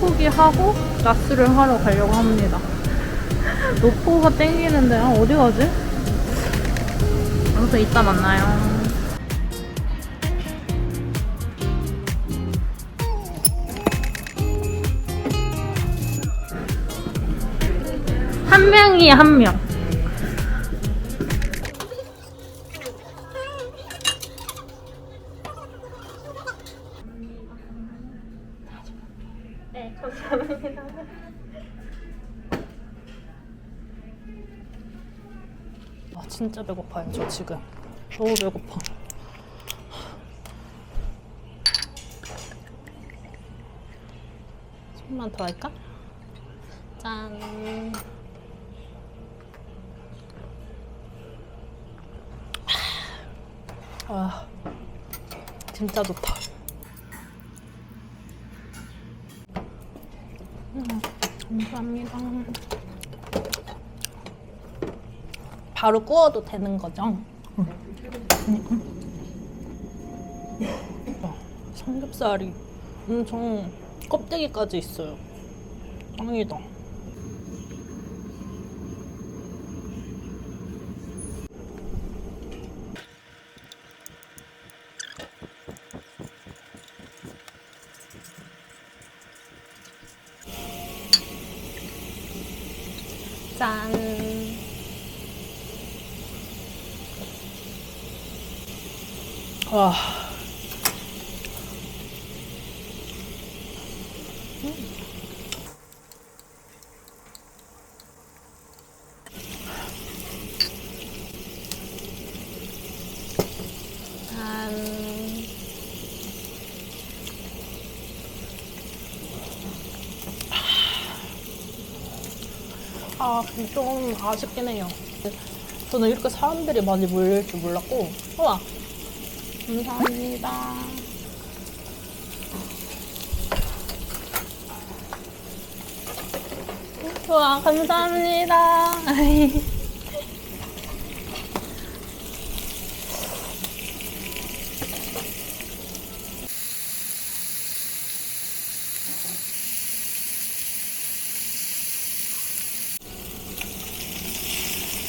포기하고 라스를 하러 가려고 합니다. 노포가 땡기는데 아, 어디 가지? 아무튼 이따 만나요. 한 명이 한 명. 진짜 배고파요, 저 지금. 너무 배고파. 좀만 더 할까? 짠. 아, 진짜 좋다. 감사합니다. 바로 구워도 되는 거죠? 와, 삼겹살이 엄청 껍데기까지 있어요. 짱이다. 짠. 와. 짠. 아, 좀 아쉽긴 해요. 저는 이렇게 사람들이 많이 몰릴 줄 몰랐고. 우와. 감사합니다. 우와, 감사합니다.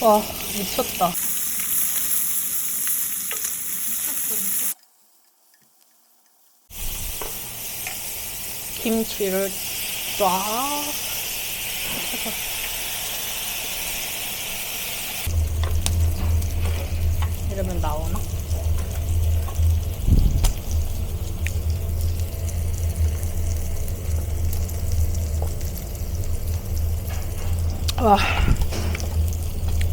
와, 미쳤다. 김치를 쫙 쳐서 이러면 나오나? 와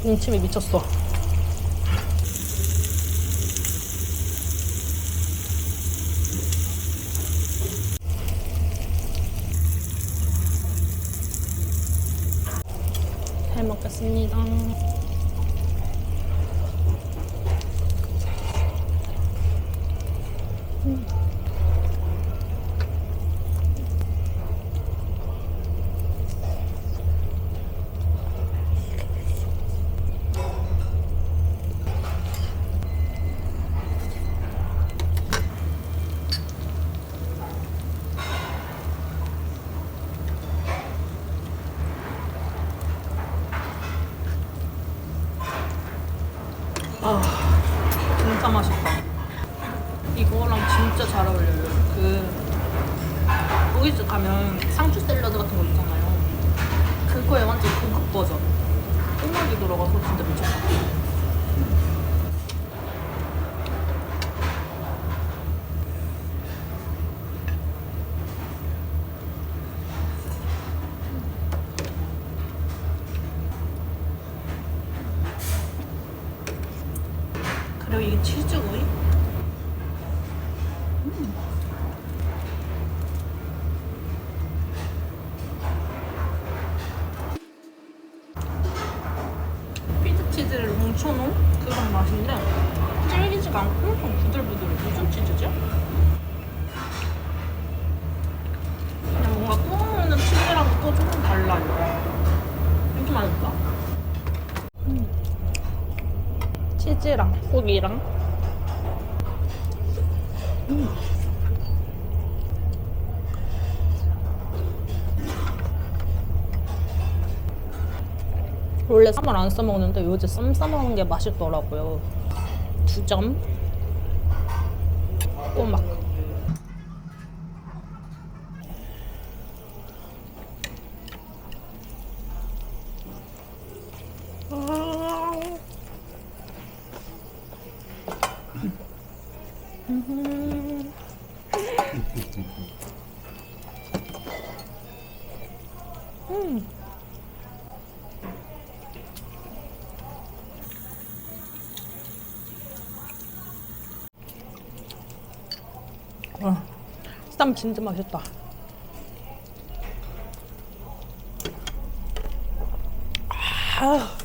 동침이 미쳤어 잘 먹겠습니다. 음. 아, 진짜 맛있다. 이거랑 진짜 잘 어울려요. 그 고깃집 가면 상추 샐러드 같은 거 있잖아요. 그거에 완전 고급 버전. 꼬막이 들어가서 진짜 미쳤다. 그리고 이게 치즈구이? 피드 치즈를 뭉쳐놓은 그런 맛인데 않고 엄청 부들부들해. 무슨 치즈지? 그냥 뭔가 구워 먹는 치즈랑 또 조금 달라요. 이렇게 맛있다. 치즈랑 고기랑 원래 쌈을 안 싸먹는데 요새 쌈 싸먹는 게 맛있더라고요. 두 점. 꼬막. 쌈 진짜 맛있다. 아.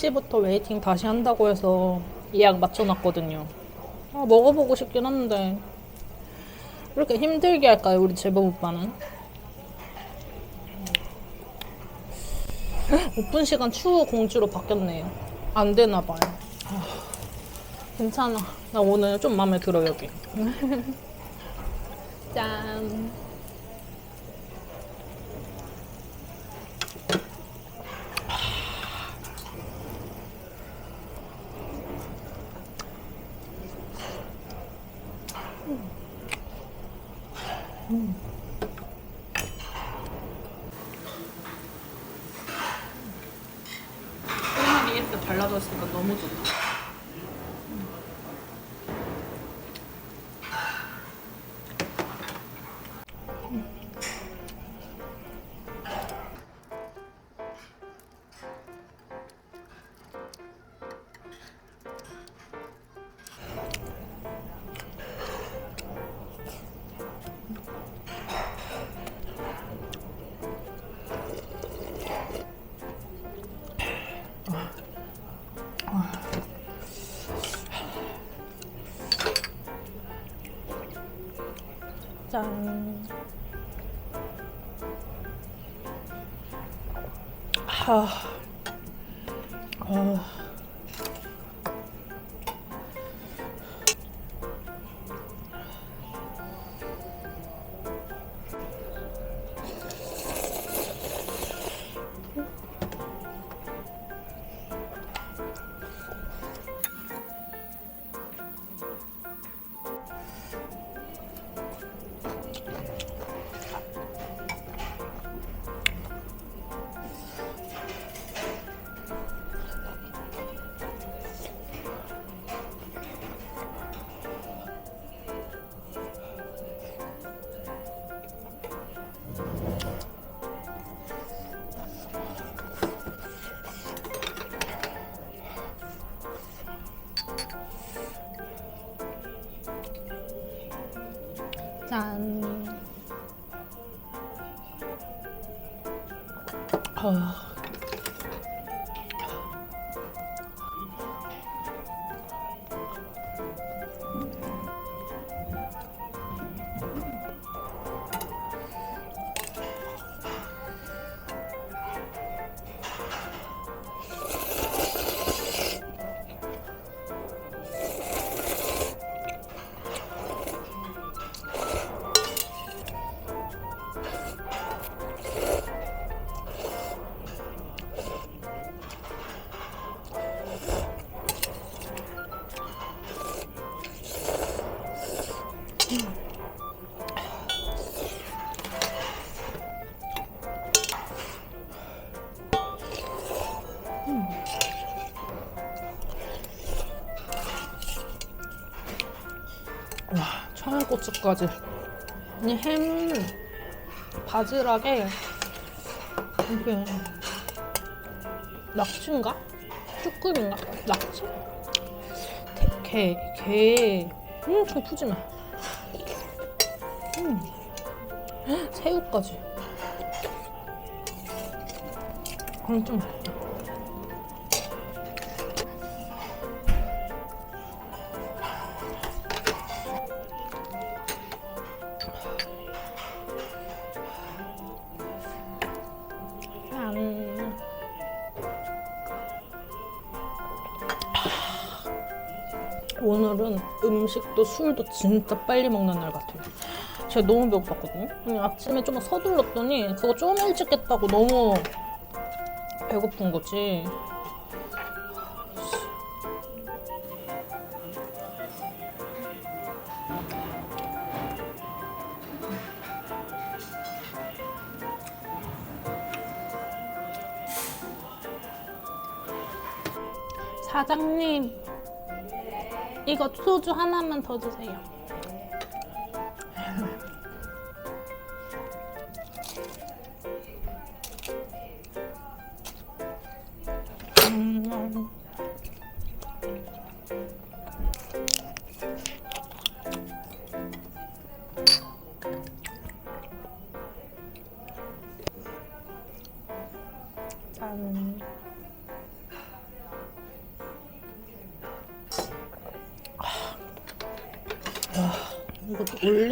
1시부터 웨이팅 다시 한다고 해서 예약 맞춰놨거든요. 아, 먹어보고 싶긴 한데 이렇게 힘들게 할까요? 우리 제법 오빠는? 오픈 시간 추후 공주로 바뀌었네요. 안 되나 봐요. 아, 괜찮아. 나 오늘 좀 마음에 들어 여기. 짠. 발라졌으니까 너무 좋다. 아. 짠. 아. 고추까지. 이햄 바지락에 이게 낙지인가? 쭈꾸미인가? 낙지? 게, 게, 엄청 푸짐해. 음. 헉, 새우까지. 엄청 맛있다. 오늘은 음식도 술도 진짜 빨리 먹는 날 같아요. 제가 너무 배고팠거든요. 아침에 좀 서둘렀더니 그거 좀 일찍 했다고 너무 배고픈 거지. 사장님, 이거 소주 하나만 더 주세요.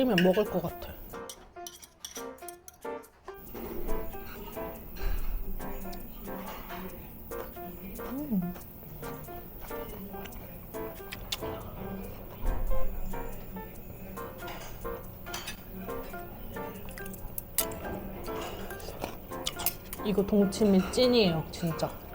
올리면 먹을 것 같아. 음. 이거 동치미 찐이에요, 진짜.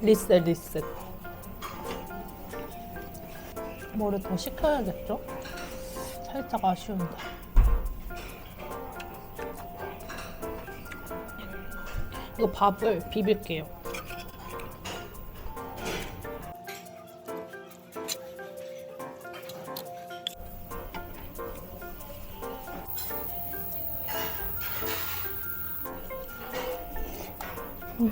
리셋 리셋. 뭐를 더 시켜야겠죠? 살짝 아쉬운데. 이거 밥을 비빌게요 짠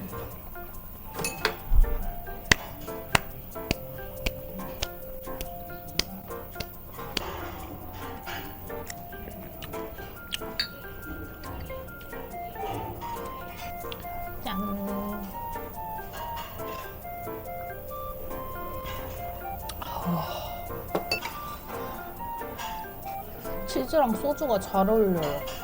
치즈랑 소주가 잘 어울려요.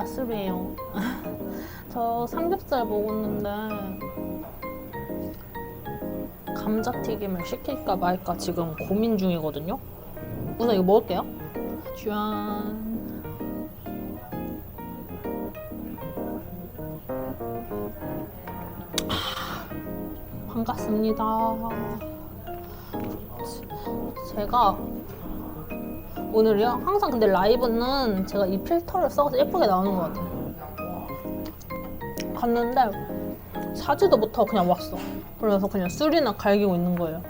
아니, 나스루예요. 저 삼겹살 먹었는데 감자튀김을 시킬까 말까 지금 고민 중이거든요. 우선 이거 먹을게요. 짠. 반갑습니다. 제가 오늘이요? 항상 근데 라이브는 제가 이 필터를 써서 예쁘게 나오는 것 같아요. 갔는데 사지도 못하고 그냥 왔어. 그래서 그냥 술이나 갈기고 있는 거예요.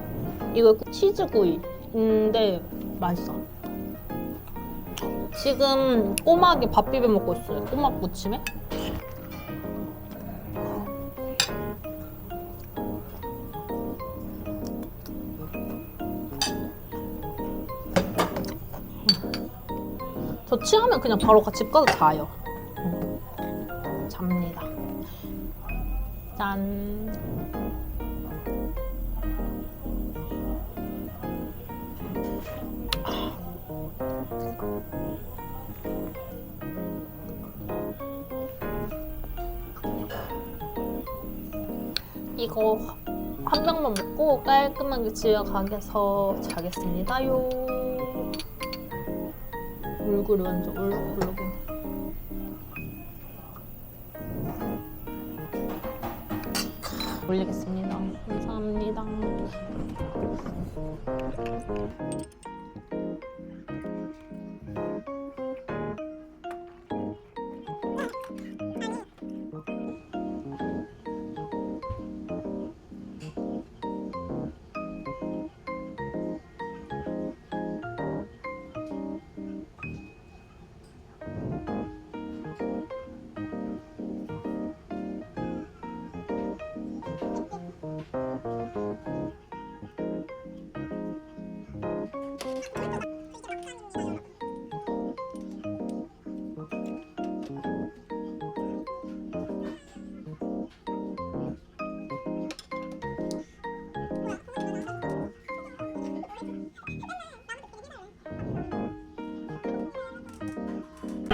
이거 치즈구이인데 맛있어. 지금 꼬막에 밥 비벼 먹고 있어요. 꼬막 무침에. 취하면 그냥 바로 집 가서 자요. 음. 잡니다. 짠. 이거 한 병만 먹고 깔끔하게 집에 가게서 자겠습니다요. 얼굴이 완전 울룩울룩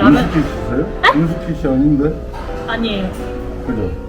인스피시세요? 인스피시 아닌데? 아니에요. 그죠?